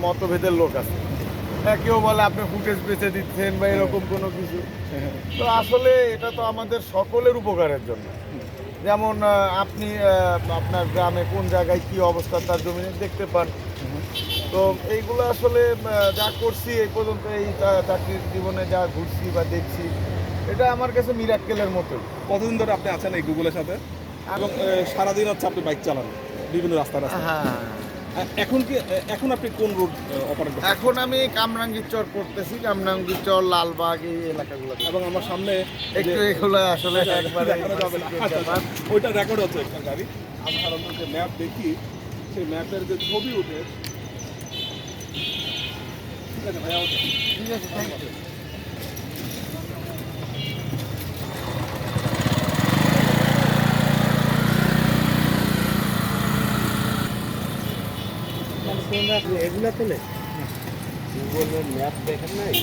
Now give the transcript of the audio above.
মতভেদের লোক আছে। হ্যাঁ কেউ বলে আপনি ফুটেজ বেঁচে দিচ্ছেন বা এরকম কোনো কিছু। তো আসলে এটা তো আমাদের সকলের উপকারের জন্য। যেমন আপনি আপনার গ্রামে কোন জায়গায় কি অবস্থা তার জমি দেখতে পান। তো এইগুলো আসলে যা করছি এই পর্যন্ত এই চাকরির জীবনে যা ঘুরছি বা দেখছি এটা আমার কাছে মিরাক্কেলের মতোই। কতদিন ধরে আপনি আছেন এই গুগলের সাথে? এবং সারাদিন হচ্ছে আপনি বাইক চালান বিভিন্ন রাস্তায় রাস্তায়। হ্যাঁ এ- এখন কি এখন আপনি কোন রুট অপারেট এখন আমি কামরাঙ্গীর চর করতেছি কামরাঙ্গীর চর লালবাগ এই এলাকাগুলো এবং আমার সামনে একটু এগুলো আসলে আচ্ছা। আচ্ছা। ওইটা রেকর্ড হচ্ছে একটা গাড়ি আমি সাধারণত যে ম্যাপ দেখি সেই ম্যাপের যে ছবি উঠে ঠিক আছে ভাইয়া ওঠে। ঠিক আছে থ্যাংক ইউ এগুলা তোলে গুগলের ম্যাপ দেখেন নাই?